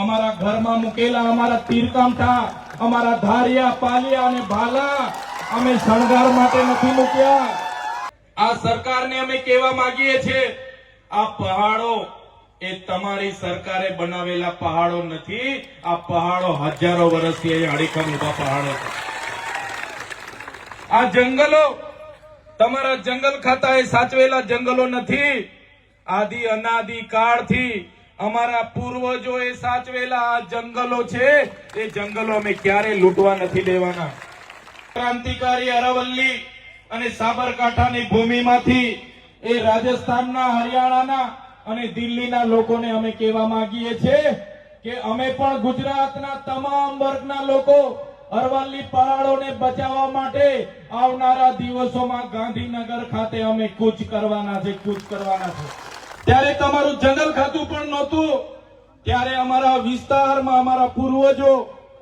અમારા ઘરમાં મૂકેલા અમારા તીરકામઠા અમારા ધારિયા, પાલિયા અને ભાલા અમે શણગાર માટે નથી મૂક્યા. આ સરકારને અમે કહેવા માંગીએ છીએ, આ પહાડો એ તમારી સરકારે બનાવેલા પહાડો નથી, આ પહાડો હજારો વર્ષથી અહીં અડીખમ ઊભા પહાડો આ જંગલો, તમારા જંગલ ખાતાએ સાચવેલા જંગલો નથી. આદિ અનાદિ કાળથી અમારા પૂર્વજોએ સાચવેલા આ જંગલો છે, એ જંગલો અમે ક્યારે લૂંટવા નથી દેવાના. ક્રાંતિકારી અરવલ્લી અને સાબરકાંઠાની ભૂમિમાંથી એ રાજસ્થાનના, હરિયાણાના અને દિલ્હીના લોકોને અમે કહેવા માંગીએ છીએ કે અમે પણ ગુજરાતના તમામ વર્ગના લોકો અરવલ્લી પહાડોને બચાવવા માટે આવનારા દિવસોમાં ગાંધીનગર ખાતે અમે કૂચ કરવાના છે, કૂચ કરવાના છે. ત્યારે તમારું જનરલ ખાતું પણ નહોતું. ત્યારે અમારા વિસ્તારમાં અમારા પૂર્વજો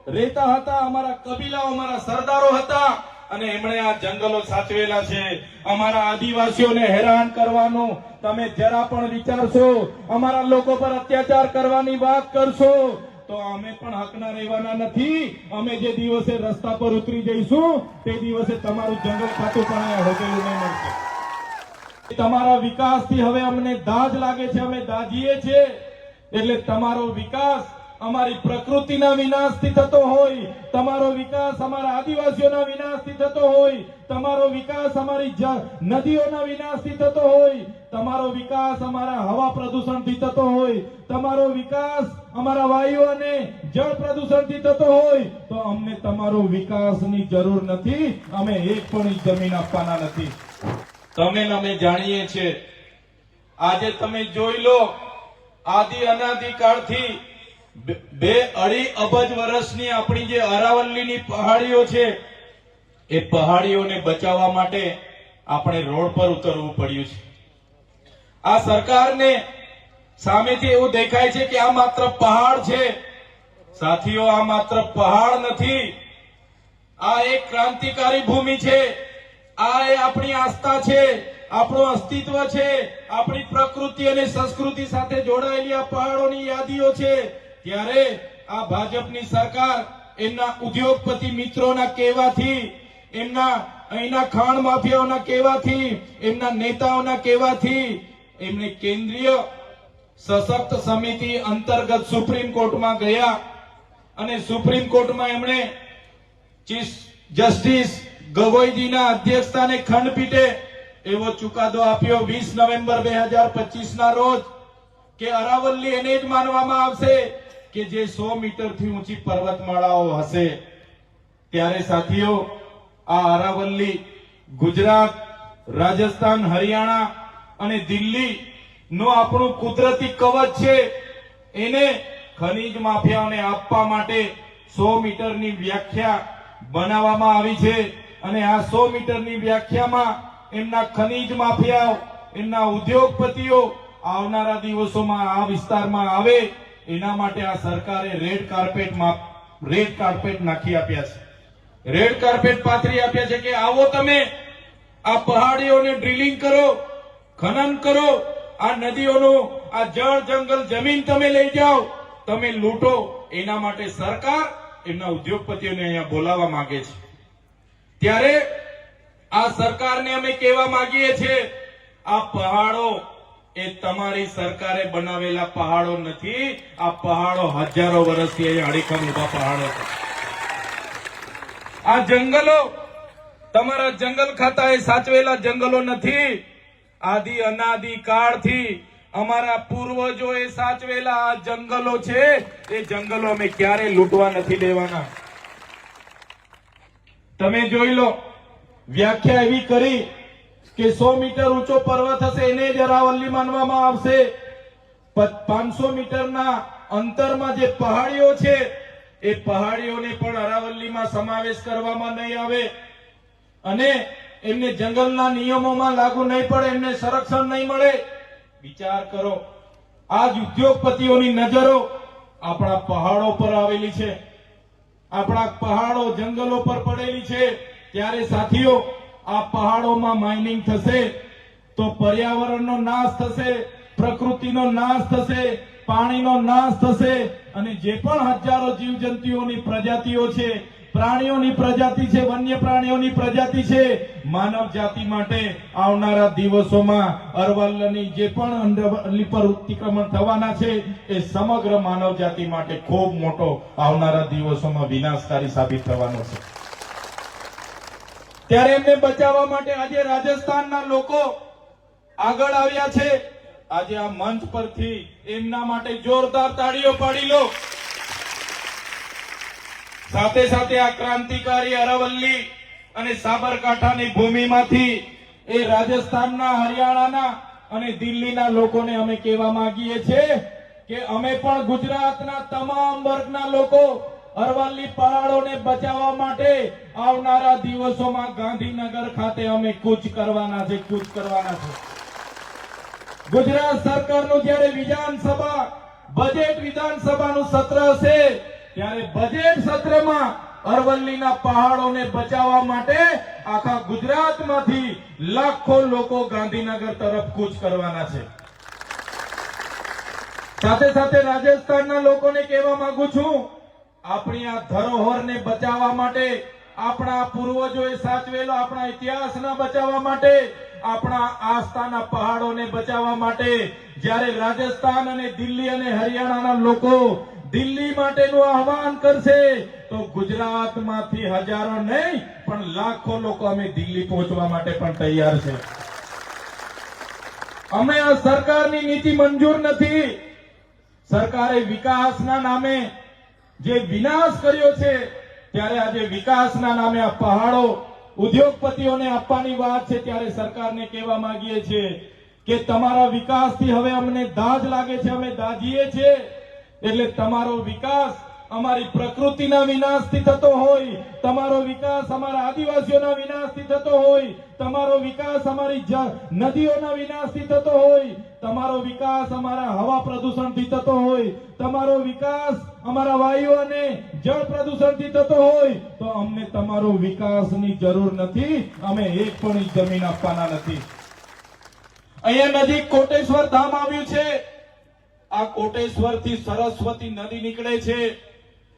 રહેતા હતા, અમારા કબીલાઓ, અમારા સરદારો હતા અને એમણે આ જંગલો સાચવેલા છે. અમારા આદિવાસીઓને હેરાન કરવાનું તમે જરા પણ વિચારશો. અમારા લોકો પર અત્યાચાર કરવાની વાત કરશો. તો અમે પણ હકના રહેવાના નથી. અમે જે દિવસે રસ્તા પર ઉતરી જઈશું, તે દિવસે તમારું જંગલ ખાતું પણ હોટેલું નહીં મળશે. તમારા વિકાસથી હવે અમને દાજ લાગે છે, અમે દાજીએ છીએ. એટલે તમારો વિકાસ અમારી પ્રકૃતિના વિનાશથી થતો હોય, તમારો વિકાસ અમારા આદિવાસીઓના વિનાશથી થતો હોય, તમારો વિકાસ અમારી નદીઓના વિનાશથી થતો હોય, તમારો વિકાસ અમારા હવા પ્રદૂષણથી થતો હોય, તમારો વિકાસ અમારા વાયુ અને જળ પ્રદૂષણથી થતો હોય, તો અમને તમારો વિકાસની જરૂર નથી. અમે એક પણ જમીન આપવાના નથી. તમે અમે જાણીએ છીએ. આજે તમે જોઈ લો, આદિ અનાદિ કાળથી બે- બે અઢી અબજ વર્ષની આપણી જે અરાવલ્લીની પહાડીઓ છે, એ પહાડીઓને બચાવવા માટે આપણે રોડ પર ઉતરવું પડ્યું છે. આ સરકારને સામેથી એવું દેખાય છે કે આ માત્ર પહાડ છે. સાથીઓ, આ માત્ર પહાડ નથી. આ એક ક્રાંતિકારી ભૂમિ છે. આ એ આપણી આસ્થા છે, આપણું અસ્તિત્વ છે, આપણી પ્રકૃતિ અને સંસ્કૃતિ સાથે જોડાયેલી આ પહાડોની યાદીઓ છે. ત્યારે આ ભાજપની સરકાર એમના ઉદ્યોગપતિ મિત્રોના કહેવાથી, એમના અહીંના ખાણ માફિયાઓના કહેવાથી, એમના નેતાઓના કહેવાથી, એમને કેન્દ્રીય સશક્ત સમિતિ અંતર્ગત સુપ્રીમ કોર્ટમાં ગયા. અને સુપ્રીમ કોર્ટમાં એમણે ચીફ જસ્ટિસ ગગોઈજીના અધ્યક્ષતાને ખંડપીઠે એવો ચુકાદો આપ્યો વીસ નવેમ્બર બે હજાર પચીસ ના રોજ કે અરાવલ્લી એને જ માનવામાં આવશે કે જે સો મીટરથી ઊંચી પર્વતમાળાઓ હશે. ત્યારે સાથીઓ, આ અરાવલ્લી, ગુજરાત, રાજસ્થાન, હરિયાણા અને દિલ્હી નું આપણું કુદરતી કવચ છે, એને ખનીજ માફિયાઓને આપવા માટે સો મીટરની વ્યાખ્યા બનાવવામાં આવી છે. અને આ સો મીટરની વ્યાખ્યામાં એમના ખનીજ માફિયાઓ, એમના ઉદ્યોગપતિઓ આવનારા દિવસોમાં આ વિસ્તારમાં આવે, એના માટે આ સરકારે રેડ કાર્પેટમાં રેડ કાર્પેટ નાખી આપ્યા છે. રેડ કાર્પેટ પાથરી આપ્યા છે કે આવો તમે, આ પહાડીઓને ડ્રિલિંગ કરો, ખનન કરો, આ નદીઓનું, આ જળ જંગલ જમીન તમે લઈ જાઓ, તમે લૂંટો, એના માટે સરકાર એમના ઉદ્યોગપતિઓને અહીંયા બોલાવવા માંગે છે. ત્યારે આ સરકારને અમે કહેવા માંગીએ છીએ, આ પહાડો એ તમારી સરકારે બનાવેલા પહાડો નથી, આ પહાડો હજારો વર્ષથી અહીંયા અડીખમ ઊભા પહાડો આ જંગલો, તમારા જંગલ ખાતાએ સાચવેલા જંગલો નથી. આદિ અનાદિ કાળથી અમારા પૂર્વજોએ સાચવેલા આ જંગલો છે, એ જંગલો અમે ક્યારે લૂંટવા નથી દેવાના. તમે જોઈ લો, વ્યાખ્યા એવી કરી કે સો મીટર ઊંચો પર્વત હશે, એને જ અરાવલ્લી માનવામાં આવશે. પાંચસો મીટરના અંતરમાં જે પહાડીઓ છે, એ પહાડીઓને પણ અરાવલ્લીમાં સમાવેશ કરવામાં નહીં આવે. અને એમને જંગલના નિયમોમાં લાગુ નહીં પડે, એમને સંરક્ષણ નહીં મળે. વિચાર કરો આ જ ઉદ્યોગપતિઓની નજરો આપણા પહાડો પર આવેલી છે. આપણા પહાડો જંગલો પર પડેલી છે, ત્યારે સાથીઓ, આ પહાડોમાં માઇનિંગ થશે, તો પર્યાવરણનો નાશ થશે, પ્રકૃતિનો નાશ થશે, પાણીનો નાશ થશે, અને જે પણ હજારો જીવજંતુઓની પ્રજાતિઓ છે પ્રાણીઓની પ્રજાતિ છે, વન્ય પ્રાણીઓની પ્રજાતિ છે. માનવ જાતિ માટે આવનારા દિવસોમાં અરવલ્લની જે પણ અરવલ્લી અતિક્રમણ થવાના છે, એ સમગ્ર માનવ જાતિ માટે ખૂબ મોટો આવનારા દિવસોમાં વિનાશકારી સાબિત થવાનો છે. ત્યારે એમને બચાવવા માટે આજે રાજસ્થાનના લોકો આગળ આવ્યા છે. આજે આ મંચ પરથી એમના માટે જોરદાર તાળીઓ પાડી લો. સાથે સાથે આ ક્રાંતિકારી અરવલ્લી અને સાબરકાંઠાની ભૂમિમાંથી એ રાજસ્થાનના, હરિયાણાના અને દિલ્હીના લોકોને અમે કહેવા માંગીએ છીએ કે અમે પણ ગુજરાતના તમામ વર્ગના લોકો અરવલ્લી પહાડોને બચાવવા માટે આવનારા દિવસોમાં ગાંધીનગર ખાતે અમે કૂચ કરવાના છે, કૂચ કરવાના છે. ગુજરાત સરકારનું જ્યારે વિધાનસભા, બજેટ વિધાનસભાનું સત્ર હશે ત્યારે બજેટ સત્રમાં અરવલ્લીના પહાડોને બચાવવા માટે આખા ગુજરાતમાંથી લાખો લોકો ગાંધીનગર તરફ કૂચ કરવાના છે. સાથે સાથે રાજસ્થાનના લોકોને કહેવા માંગુ છું, આપણી આ ધરોહરને બચાવવા માટે, આપણા પૂર્વજોએ સાચવેલો આપણા ઇતિહાસના બચાવવા માટે, આપણા આસ્થાના પહાડોને બચાવવા માટે, જ્યારે રાજસ્થાન અને દિલ્હી અને હરિયાણાના લોકો દિલ્હી માટેનું આહવાન કરશે. તો ગુજરાતમાંથી હજારો નહીં, પણ લાખો લોકો અમે દિલ્હી પહોંચવા માટે પણ તૈયાર છે. અમે આ સરકારની નીતિ મંજૂર નથી. સરકારે વિકાસના નામે જે વિનાશ કર્યો છે, ત્યારે આજે વિકાસના નામે આ પહાડો ઉદ્યોગપતિઓને આપવાની વાત છે, ત્યારે સરકારને કહેવા માંગીએ છીએ કે તમારા વિકાસથી હવે અમને દાજ લાગે છે, અમે દાજીએ છીએ. એટલે તમારો વિકાસ અમારી પ્રકૃતિના વિનાશથી થતો હોય, તમારો વિકાસ અમારા આદિવાસીઓના વિનાશથી થતો હોય, તમારો વિકાસ અમારી નદીઓના વિનાશથી થતો હોય, તમારો વિકાસ અમારા હવા પ્રદૂષણથી થતો હોય, તમારો વિકાસ અમારા વાયુ અને જળ પ્રદૂષણથી થતો હોય, તો અમને તમારો વિકાસની જરૂર નથી, અમે એક પણ જમીન આપવાના નથી. અહીંયા નજીક કોટેશ્વર ધામ આવ્યું છે. આ કોટેશ્વરથી સરસ્વતી નદી નીકળે છે.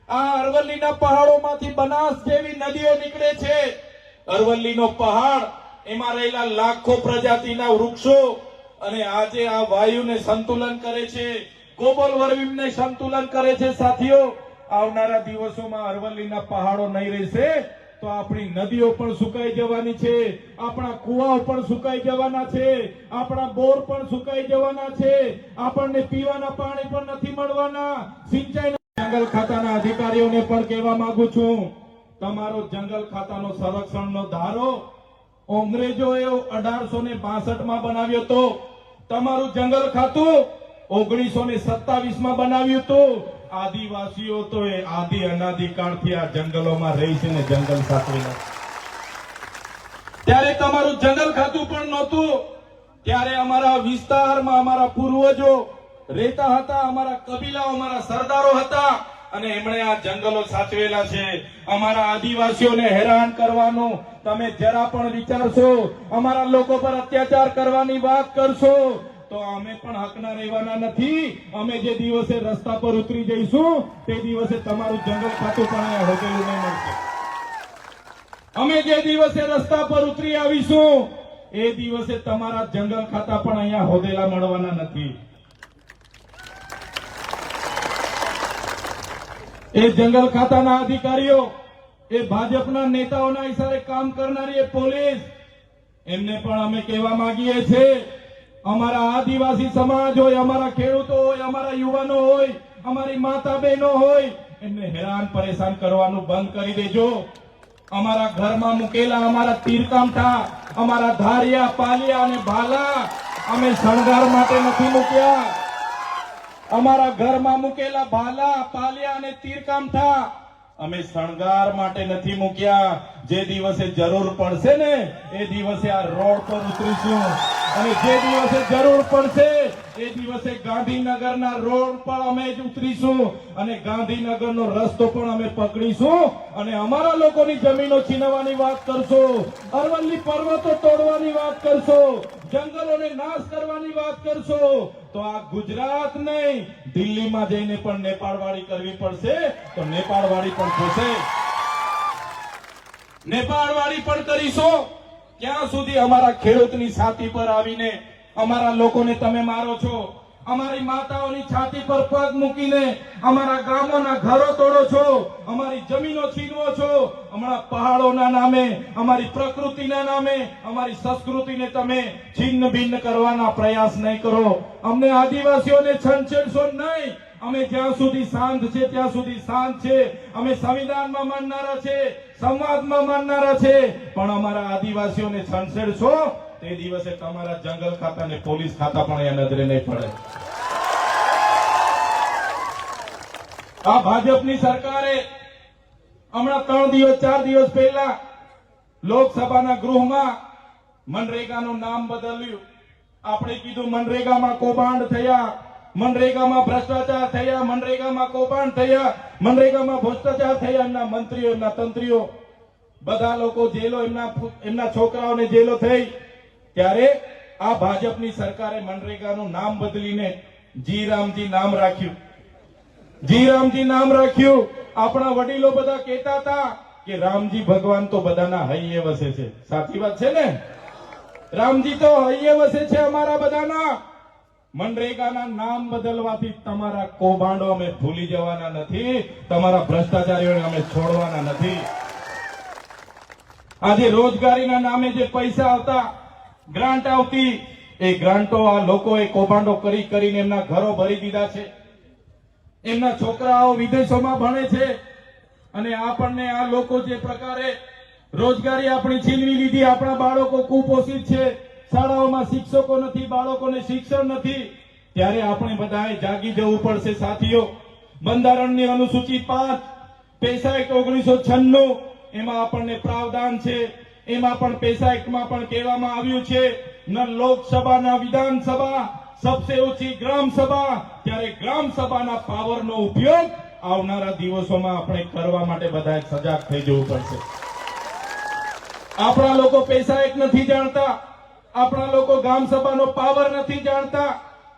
આ અરવલ્લીના પહાડોમાંથી બનાસ જેવી નદીઓ નીકળે છે. અરવલ્લીનો પહાડ, એમાં રહેલા લાખો પ્રજાતિના વૃક્ષો અને આજે આ વાયુને સંતુલન કરે છે. ગ્લોબલ વોર્મિંગને સંતુલન કરે છે. સાથીઓ, આવનારા દિવસોમાં અરવલ્લીના પહાડો નહીં રહેશે. તો આપણી નદીઓ પણ સુકાઈ જવાની છે, આપણા કુવાઓ પણ સુકાઈ જવાના છે, આપણા બોર પણ સુકાઈ જવાના છે, આપણને પીવાના પાણી પણ નથી મળવાના. સિંચાઈ જંગલ ખાતાના અધિકારીઓને પણ કહેવા માંગુ છું, તમારો જંગલ ખાતાનો સંરક્ષણનો ધારો અંગ્રેજોએ અઢારસો ને માં બનાવ્યો તો, તમારું જંગલ ખાતું ઓગણીસો ને સત્તાવીસમાં બનાવ્યું હતું. આદિવાસીઓ તો એ આદિ અનાદિકાળથી આ જંગલોમાં રહી છે ને જંગલ સાચવેલા ત્યારે તમારું જંગલ ખાતું પણ નહોતું. ત્યારે અમારા વિસ્તારમાં અમારા પૂર્વજો રહેતા હતા, અમારા કબીલાઓ, અમારા સરદારો હતા અને એમણે આ જંગલો સાચવેલા છે. અમારા આદિવાસીઓને હેરાન કરવાનું તમે જરા પણ વિચારશો. અમારા લોકો પર અત્યાચાર કરવાની વાત કરશો. તો અમે પણ હકના રહેવાના નથી. અમે જે દિવસે રસ્તા પર ઉતરી જઈશું, તે દિવસે તમારું જંગલ ખાતું પણ હોટેલું નહીં મળશે. અમે જે દિવસે રસ્તા પર ઉતરી આવીશું, એ દિવસે તમારા જંગલ ખાતા પણ અહીંયા હોદેલા મળવાના નથી. એ જંગલ ખાતાના અધિકારીઓ, એ ભાજપના નેતાઓના ઈશારે કામ કરનારી એ પોલીસ, એમને પણ અમે કહેવા માંગીએ છીએ અમારા આદિવાસી સમાજ હોય, અમારા ખેડૂતો હોય, અમારા યુવાનો હોય, અમારી માતા બહેનો હોય, એમને હેરાન પરેશાન કરવાનું બંધ કરી દેજો. અમારા ઘરમાં મૂકેલા અમારા તીરકામઠા અમારા ધારિયા, પાલિયા અને ભાલા અમે શણગાર માટે નથી મૂક્યા. અમારા ઘરમાં મૂકેલા ભાલા, પાલિયા અને તીરકામઠા અમે શણગાર માટે નથી મૂક્યા. જે દિવસે જરૂર પડશે ને, એ દિવસે આ રોડ પર ઉતરીશું. અને જે દિવસે જરૂર પડશે, એ દિવસે ગાંધીનગરના રોડ પર અમે જ ઉતરીશું. અને ગાંધીનગરનો રસ્તો પણ અમે પકડીશું. અને અમારા લોકોની જમીનો છીનવાની વાત કરશો. અરવલ્લી પર્વતો તોડવાની વાત કરશો. જંગલોને નાશ કરવાની વાત કરશો. તો આ ગુજરાત નહીં, દિલ્હીમાં જઈને પણ નેપાળવાળી કરવી પડશે, તો નેપાળવાળી પણ થશે નેપાળવાળી પણ કરીશો. ક્યાં સુધી અમારા ખેડૂતની છાતી પર આવીને અમારા લોકોને તમે મારો છો? અમારી માતાઓની છાતી પર પગ મૂકીને અમારા ગામોના ઘરો તોડો છો? અમારી જમીનો છીનવો છો? હમણાં પહાડોના નામે, અમારી પ્રકૃતિના નામે, અમારી સંસ્કૃતિને તમે છિન્ન ભિન્ન કરવાના પ્રયાસ નહીં કરો. અમને આદિવાસીઓને છંછેડશો નહીં. અમે જ્યાં સુધી શાંત છે, ત્યાં સુધી શાંત છે. અમે સંવિધાનમાં માનનારા છે, સંવાદમાં માનનારા છે. પણ અમારા આદિવાસીઓને છંછેડશો, તે દિવસે તમારા જંગલ ખાતા અને પોલીસ ખાતા પણ અહીંયા નજરે નહીં પડે. આ ભાજપની સરકારે હમણાં ત્રણ દિવસ, ચાર દિવસ પહેલા લોકસભાના ગૃહમાં મનરેગાનું નામ બદલ્યું. આપણે કીધું મનરેગામાં કૌભાંડ થયા, મનરેગામાં ભ્રષ્ટાચાર થયા, મનરેગામાં કૌભાંડ થયા, મનરેગામાં ભ્રષ્ટાચાર થયા એમના મંત્રીઓ, એમના તંત્રીઓ. બધા લોકો જેલો, એમના એમના છોકરાઓને જેલો થઈ. ત્યારે આ ભાજપની સરકારે મનરેગાનું નામ બદલીને જી રામજી નામ રાખ્યું. જી રામજી નામ રાખ્યું. આપણા વડીલો બધા કહેતા હતા કે રામજી ભગવાન તો બધાના હૈયે વસે છે. સાચી વાત છે ને? રામજી તો હૈયે વસે છે અમારા બધાના. મનરેગાના નામ બદલવાથી તમારા કૌભાંડો અમે ભૂલી જવાના નથી, તમારા ભ્રષ્ટાચારીઓને અમે છોડવાના નથી. આજે રોજગારીના નામે જે પૈસા આવતા, ગ્રાન્ટ આવતી, એ ગ્રાન્ટો આ લોકોએ કૌભાંડો કરી કરીને એમના ઘરો ભરી દીધા છે. એમના છોકરાઓ વિદેશોમાં ભણે છે અને આપણને આ લોકો જે પ્રકારે રોજગારી આપણી છીનવી લીધી, આપણા બાળકો કુપોષિત છે, શાળાઓમાં શિક્ષકો નથી, બાળકોને શિક્ષણ નથી, ત્યારે આપણે બધાએ જાગી જવું પડશે સાથીઓ. બંધારણની અનુસૂચિ પાંચ, પૈસા એક્ટ ઓગણીસો છન્નું, એમાં આપણને પ્રાવધાન છે. એમાં પણ પૈસા એક્ટમાં પણ કહેવામાં આવ્યું છે, ન લોકસભા ના વિધાનસભા સબસે ઓછી ગ્રામ સભા, ત્યારે ગ્રામ સભાના પાવરનો ઉપયોગ આવનારા દિવસોમાં આપણે કરવા માટે બધા સજાગ થઈ જવું પડશે. આપણા લોકો પૈસા એક નથી જાણતા, આપણા લોકો ગામ સભાનો પાવર નથી જાણતા,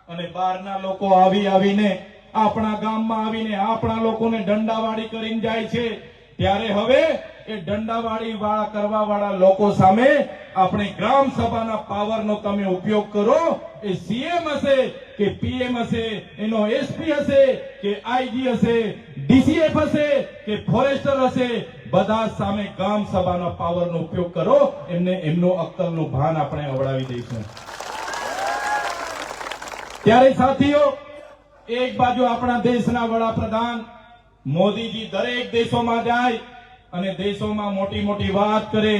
અને બહારના લોકો આવી આવીને, આપણા ગામમાં આવીને આપણા લોકોને દંડાવાળી કરીને જાય છે. ત્યારે હવે એ દંડાવાળી વાળા કરવા વાળા લોકો સામે આપણે ગ્રામ સભાના પાવરનો તમે ઉપયોગ કરો. એ સીએમ હશે કે પીએમ હશે, એનો એસપી હશે કે આઈજી હશે ડીસીએફ હશે કે ફોરેસ્ટર હશે, બધા સામે ગામ સભાના પાવરનો ઉપયોગ કરો. એમને એમનો અક્કલનું ભાન આપણે અવડાવી દઈશું. ત્યારે સાથીઓ, એક બાજુ આપણા દેશના વડાપ્રધાન મોદીજી દરેક દેશોમાં જાય અને દેશોમાં મોટી મોટી વાત કરે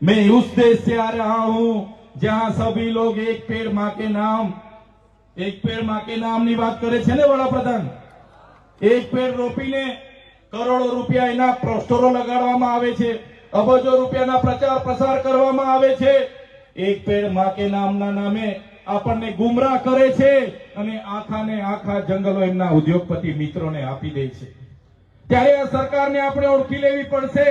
मैं उस देश से आ रहा हूं जहां सभी लोग एक पेड़ मां के नाम એક પેડ માં કે નામની વાત કરે છે ને વડાપ્રધાન એક પેડ રોપીને કરોડો રૂપિયા એના પોસ્ટરો લગાડવામાં આવે છે અબજો રૂપિયાના પ્રચાર પ્રસાર કરવામાં આવે છે એક પેડ માં કે નામના નામે આપણને ગુમરાહ કરે છે અને આખા ને આખા જંગલો એમના ઉદ્યોગપતિ મિત્રોને આપી દે છે ત્યારે આ સરકારને આપણે ઓળખી લેવી પડશે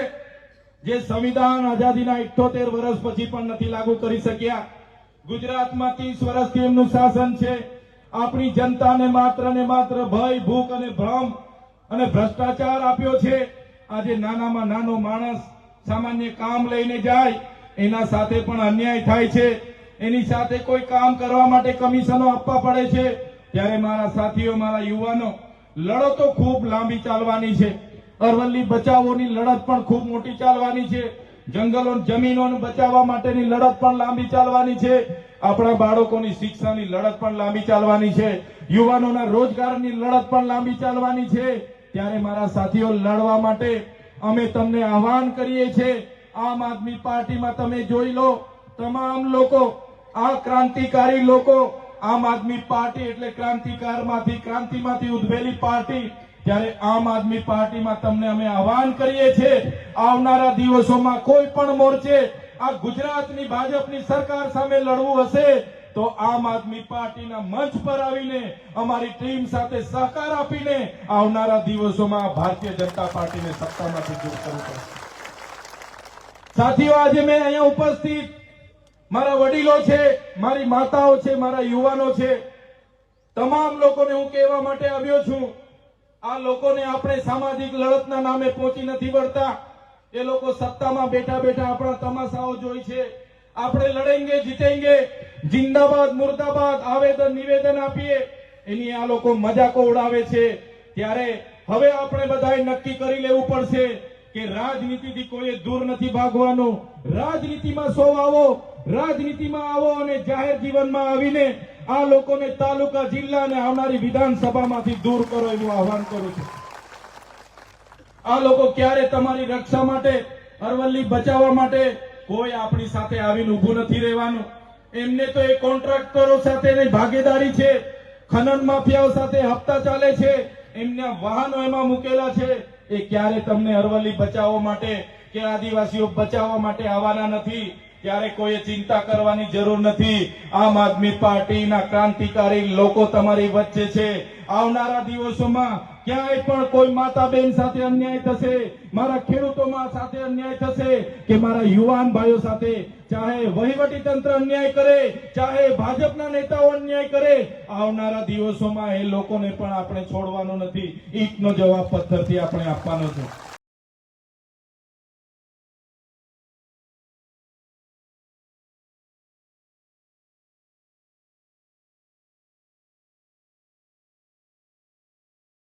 જે સંવિધાન આઝાદીના ઇઠોતેર વર્ષ પછી પણ નથી લાગુ કરી શક્યા. ગુજરાતમાં ત્રીસ વર્ષથી એમનું શાસન છે. આપણી જનતાને માત્ર ને માત્ર ભય, ભૂખ અને ભ્રમ અને ભ્રષ્ટાચાર આપ્યો છે. આજે નાનામાં નાનો માણસ સામાન્ય કામ લઈને જાય, એના સાથે પણ અન્યાય થાય છે. એની સાથે કોઈ કામ કરવા માટે કમિશનો આપવા પડે છે. ત્યારે મારા સાથીઓ, મારા યુવાનો લડતો ખૂબ લાંબી ચાલવાની છે. અરવલ્લી બચાવોની લડત પણ ખૂબ મોટી ચાલવાની છે. જંગલો જમીનોને બચાવવા માટેની લડત પણ લાંબી ચાલવાની છે. આપણા બાળકોની શિક્ષાની લડત પણ લાંબી ચાલવાની છે. યુવાનોના રોજગારની લડત પણ લાંબી ચાલવાની છે. ત્યારે મારા સાથીઓ, લડવા માટે અમે તમને આહવાન કરીએ છીએ આમ આદમી પાર્ટીમાં તમે જોઈ લો, તમામ લોકો, આ ક્રાંતિકારી લોકો આમ આદમી પાર્ટી એટલે ક્રાંતિકારમાંથી, ક્રાંતિમાંથી ઉદ્ભવેલી પાર્ટી. ત્યારે આમ આદમી પાર્ટીમાં તમને અમે આહવાન કરીએ છીએ, આવનારા દિવસોમાં કોઈ પણ મોરચે આ ગુજરાતની ભાજપની સરકાર સામે લડવું હશે, તો આમ આદમી પાર્ટીના મંચ પર આવીને, અમારી ટીમ સાથે સહકાર આપીને આવનારા દિવસોમાં ભારતીય જનતા પાર્ટીને સત્તામાંથી દૂર કરવું પડશે. સાથીઓ, આજે મેં અહીંયા ઉપસ્થિત મારા વડીલો છે, મારી માતાઓ છે, મારા યુવાનો છે. તમામ લોકોને હું કહેવા માટે આવ્યો છું, આ લોકોને આપણે સામાજિક લડતના નામે પહોંચી નથી વળતા. એ લોકો સત્તામાં બેઠા બેઠા આપણા તમાશાઓ જોઈ છે. આપણે લડેંગે, જીતેંગે, જિંદાબાદ, મુર્દાબાદ, આવેદન, નિવેદન આપીએ. એની આ લોકો મજાકો ઉડાવે છે. ત્યારે હવે આપણે બધાએ નક્કી કરી લેવું પડશે કે રાજનીતિથી કોઈએ દૂર નથી ભાગવાનું. રાજનીતિમાં સૌ આવો. રાજનીતિમાં આવો અને જાહેર જીવનમાં આવીને આ લોકોને તાલુકા જિલ્લા અને આવનારી વિધાનસભામાંથી દૂર કરો એવું આહવાન કરું છું. આ લોકો ક્યારે તમારી રક્ષા માટે, અરવલ્લી બચાવવા માટે કોઈ આપણી સાથે આવીને ઊભું નથી રહેવાનું. એમને તો એ કોન્ટ્રાક્ટરો સાથેની ભાગીદારી છે, ખનન માફિયાઓ સાથે હપ્તા ચાલે છે, એમના વાહનો એમાં મૂકેલા છે. એ ક્યારે તમને અરવલ્લી બચાવવા માટે કે આદિવાસીઓ બચાવવા માટે આવવાના નથી? ત્યારે કોઈએ ચિંતા કરવાની જરૂર નથી. આમ આદમી પાર્ટીના ક્રાંતિકારી લોકો તમારી વચ્ચે છે. આવનારા દિવસોમાં ક્યાંય પણ કોઈ માતા બેન સાથે અન્યાય થશે, મારા ખેડૂતોમાં સાથે અન્યાય થશે, કે મારા યુવાન ભાઈઓ સાથે ચાહે વહીવટી તંત્ર અન્યાય કરે, ચાહે ભાજપના નેતાઓ અન્યાય કરે, આવનારા દિવસોમાં એ લોકોને પણ આપણે છોડવાનો નથી. ઈટનો જવાબ પથ્થરથી આપણે આપવાનો છે.